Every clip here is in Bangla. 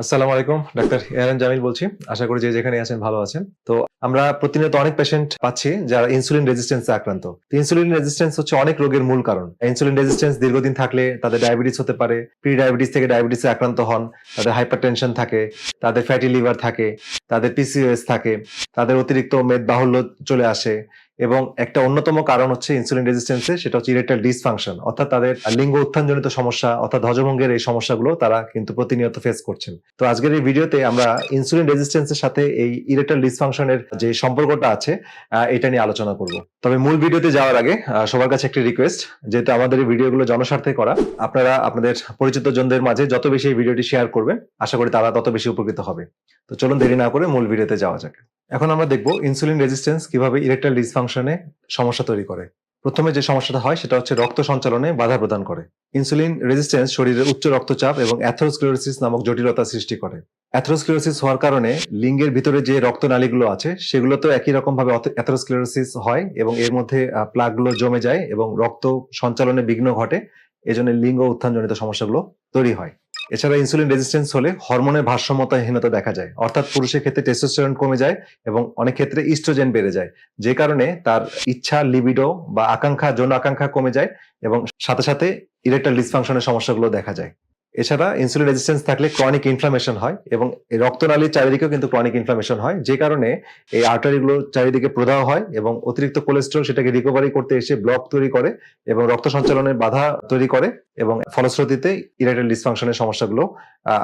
আসসালামু আলাইকুম, ডাক্তার এয়ারান জামিল বলছি। আশা করি যে যেখানে আছেন ভালো আছেন। তো আমরা প্রতিনিয়ত অনেক পেশেন্ট পাচ্ছি যারা ইনসুলিন রেজিস্ট্যান্স আক্রান্ত। ইনসুলিন রেজিস্ট্যান্স হচ্ছে অনেক রোগের মূল কারণ। ইনসুলিন রেজিস্ট্যান্স দীর্ঘদিন থাকলে তাদের ডায়াবেটিস হতে পারে প্রি ডায়াবেটিস থেকে ডায়াবেটিসে আক্রান্ত হন, তাদের হাইপারটেনশন থাকে, তাদের ফ্যাটি লিভার থাকে, তাদের পিসিওএস থাকে, তাদের অতিরিক্ত মেদ বাহুল্য চলে আসে এবং একটা অন্যতম কারণ হচ্ছে ইনসুলিন রেজিস্ট্যান্সে সেটা হচ্ছে ইরেকটাইল ডিসফাংশন অর্থাৎ তাদের লিঙ্গ উত্থানজনিত সমস্যা, অর্থাৎ ধ্বজভঙ্গের এই সমস্যাগুলো তারা কিন্তু প্রতিনিয়ত ফেস করছেন। তো আজকের এই ভিডিওতে আমরা ইনসুলিন রেজিস্ট্যান্সের সাথে এই ইরেকটাইল ডিসফাংশনের যে সম্পর্কটা আছে এটা নিয়ে আলোচনা করব। তবে মূল ভিডিওতে যাওয়ার আগে সবার কাছে একটি রিকোয়েস্ট যেহেতু আমাদের এই ভিডিওগুলো জনস্বার্থে করা, আপনারা আপনাদের পরিচিত জনদের মাঝে যত বেশি এই ভিডিওটি শেয়ার করবেন, আশা করি তারা তত বেশি উপকৃত হবে। তো চলুন দেরি না করে মূল ভিডিওতে যাওয়া যাক। এখন আমরা দেখব ইনসুলিন রেজিস্ট্যান্স কীভাবে ইরেকটাইল ডিসফাংশনে সমস্যা তৈরি করে। প্রথমে যে সমস্যাটা হয়, সেটা হচ্ছে রক্ত সঞ্চালনে বাধা প্রদান করে। ইনসুলিন রেজিস্ট্যান্স শরীরে উচ্চ রক্তচাপ এবং অ্যাথেরোস্ক্লেরোসিস নামক জটিলতা সৃষ্টি করে। অ্যাথেরোস্ক্লেরোসিস হওয়ার কারণে লিঙ্গের ভিতরে যে রক্তনালীগুলো আছে, সেগুলোতেও একই রকম ভাবে অ্যাথেরোস্ক্লেরোসিস হয় এবং এর মধ্যে প্লাগগুলো জমে যায় এবং রক্ত সঞ্চালনে বিঘ্ন ঘটে। এজন্য লিঙ্গ উত্থানজনিত সমস্যাগুলো তৈরি হয়। এছাড়া ইনসুলিন রেজিস্ট্যান্স হলে হরমোনের ভারসাম্যতাহীনতা দেখা যায়। অর্থাৎ পুরুষের ক্ষেত্রে টেস্টোস্টেরন কমে যায় এবং অনেক ক্ষেত্রে ইস্ট্রোজেন বেড়ে যায়। যে কারণে তার ইচ্ছা লিবিডো বা আকাঙ্ক্ষা, যৌন আকাঙ্ক্ষা কমে যায় এবং সাথে সাথে ইরেকটাল ডিসফাংশনের সমস্যাগুলো দেখা যায়। এছাড়া ইনসুলিন রেজিস্ট্যান্স থাকলে ক্রনিক ইনফ্লামেশন হয় এবং রক্তনালীর চারিদিকেও কিন্তু ক্রনিক ইনফ্লামেশন হয়, যে কারণে এই আর্টারিগুলো চারিদিকে প্রদাহ হয় এবং অতিরিক্ত কোলেস্ট্রল সেটাকে রিকভারি করতে এসে ব্লক তৈরি করে এবং রক্ত সঞ্চালনের বাধা তৈরি করে এবং ফলশ্রুতিতে ইরাইটাল ডিসফাংশনের সমস্যাগুলো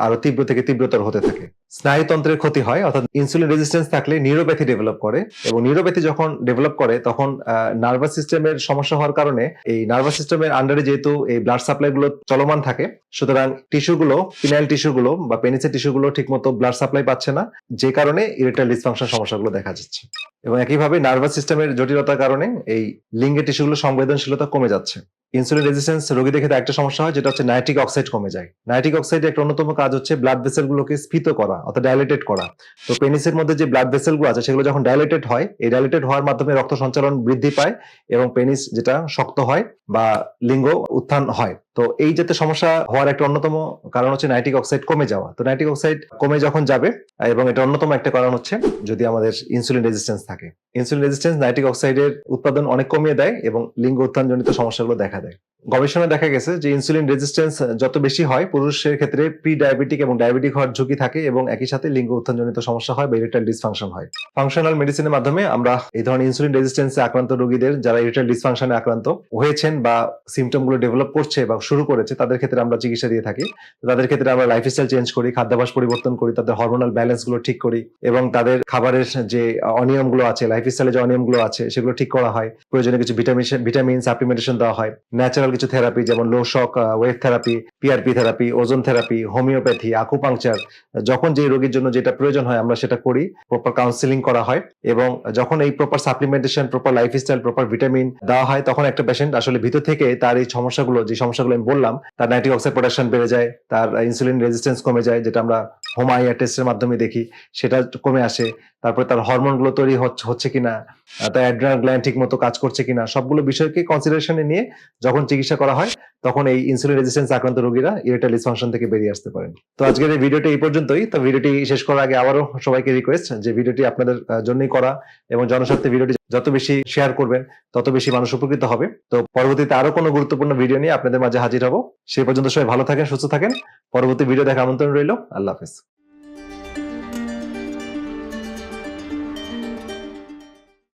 আরও তীব্র থেকে তীব্রতর হতে থাকে। স্নায়ুতন্ত্রের ক্ষতি হয়, অর্থাৎ ইনসুলিন রেজিস্ট্যান্স থাকলে নিউরোপ্যাথি ডেভেলপ করে এবং নিউরোপ্যাথি যখন ডেভেলপ করে, তখন নার্ভাস সিস্টেমের সমস্যা হওয়ার কারণে এই নার্ভাস সিস্টেমের আন্ডারে যেহেতু এই ব্লাড সাপ্লাই গুলো চলমান থাকে, সুতরাং টিস্যুগুলো পিনাইল টিস্যুগুলো বা পেনিসের টিস্যুগুলো ঠিকমতো ব্লাড সাপ্লাই পাচ্ছে না, যে কারণে ইরেক্টাল ডিসফাংশন সমস্যাগুলো দেখা যাচ্ছে। এবং একইভাবে নার্ভাস সিস্টেমের জটিলতার কারণে এই লিঙ্গের টিস্যুগুলো সংবেদনশীলতা কমে যাচ্ছে। ইনসুলিন রেজিস্ট্যান্স রোগীদের ক্ষেত্রে একটা সমস্যা হয়, যেটা হচ্ছে নাইট্রিক অক্সাইড কমে যায়। নাইট্রিক অক্সাইড একটা অন্যতম কাজ হচ্ছে ব্লাড ভেসেল গুলোকে স্ফীত করা, অর্থাৎ ডাইলেটেড করা। তো পেনিসের মধ্যে যে ব্লাড ভেসেলগুলো আছে, সেগুলো যখন ডাইলেটেড হয়, এই ডাইলেটেড হওয়ার মাধ্যমে রক্ত সঞ্চালন বৃদ্ধি পায় এবং পেনিস যেটা শক্ত হয় বা লিঙ্গ উত্থান হয়। তো এই যাতে সমস্যা হওয়ার একটা অন্যতম কারণ হচ্ছে নাইট্রিক অক্সাইড কমে যাওয়া। তো নাইট্রিক অক্সাইড কমে যখন যাবে, এবং এটা অন্যতম একটা কারণ হচ্ছে যদি আমাদের ইনসুলিন রেজিস্ট্যান্স থাকে ইনসুলিন রেজিস্ট্যান্স নাইট্রিক অক্সাইডের উৎপাদন অনেক কমিয়ে দেয় এবং লিঙ্গ উত্থানজনিত সমস্যাগুলো দেখা দেয়। গবেষণায় দেখা গেছে যে ইনসুলিন রেজিস্ট্যান্স যত বেশি হয়, পুরুষের ক্ষেত্রে প্রি ডায়াবেটিক এবং ডায়াবেটিক হওয়ার ঝুঁকি থাকে এবং একই সাথে লিঙ্গ উত্থানজনিত সমস্যা হয় বা ইরেকটাইল ডিসফাংশন হয়। ফাংশনাল মেডিসিনের মাধ্যমে আমরা এই ধরনের ইনসুলিন রেজিস্ট্যান্সে আক্রান্ত রোগীদের, যারা ইরেকটাইল ডিসফাংশনে আক্রান্ত হয়েছেন বা সিমটমগুলো ডেভেলপ করছে বা শুরু করেছে, তাদের ক্ষেত্রে আমরা চিকিৎসা দিয়ে থাকি। তাদের ক্ষেত্রে আমরা লাইফস্টাইল চেঞ্জ করি, খাদ্যাভ্যাস পরিবর্তন করি, তাদের হরমোনাল ব্যালেন্সগুলো ঠিক করি এবং তাদের খাবারের যে অনিয়মগুলো আছে লাইফস্টাইলে যে অনিয়মগুলো আছে, সেগুলো ঠিক করা হয়। প্রয়োজনে কিছু ভিটামিন ভিটামিন সাপ্লিমেন্টেশন দেওয়া হয়। ন্যাচারাল কিছু থেরাপি যেমন low shock wave therapy PRP therapy ozone therapy homeopathy acupuncture যখন যে রোগীর জন্য যেটা প্রয়োজন হয়, আমরা সেটা করি। প্রপার কাউন্সিলিং করা হয় এবং যখন এই proper supplementation proper lifestyle proper vitamin দেওয়া হয়, তখন একটা পেশেন্ট আসলে ভিতর থেকে তার এই সমস্যাগুলো, যে সমস্যাগুলো আমি বললাম, তার নাইট্রিক অক্সাইড প্রোডাকশন বেড়ে যায়, তার ইনসুলিন রেজিস্ট্যান্স কমে যায়, যেটা আমরা হোমাইয়া টেস্টের মাধ্যমে দেখি, সেটা কমে আসে। তারপরে তার হরমোনগুলো তৈরি হচ্ছে কিনা তার অ্যাড্রিনাল গ্ল্যান্ড ঠিক মতো কাজ করছে কিনা, সবগুলো বিষয়কে কনসিডারেশনে নিয়ে যখন চিকিৎসা করা হয়, তখন এই ইনসুলিন রেজিস্ট্যান্স আক্রান্ত রোগীরা ইরেকটাইল ডিসফাংশন থেকে বেরিয়ে আসতে পারেন। তো আজকের এই ভিডিওটি এই পর্যন্তই। তো ভিডিওটি শেষ করার আগে আবারও সবাইকে রিকোয়েস্ট যে ভিডিওটি আপনাদের জন্যই করা এবং জনস্বার্থে ভিডিওটি যত বেশি শেয়ার করবেন, তত বেশি মানুষ উপকৃত হবে। তো পরবর্তীতে আরও কোনো গুরুত্বপূর্ণ ভিডিও নিয়ে আপনাদের মাঝে হাজির হব। সেই পর্যন্ত সবাই ভালো থাকেন, সুস্থ থাকেন। পরবর্তী ভিডিও দেখা আমন্ত্রণ রইল। আল্লাহ হাফেজ।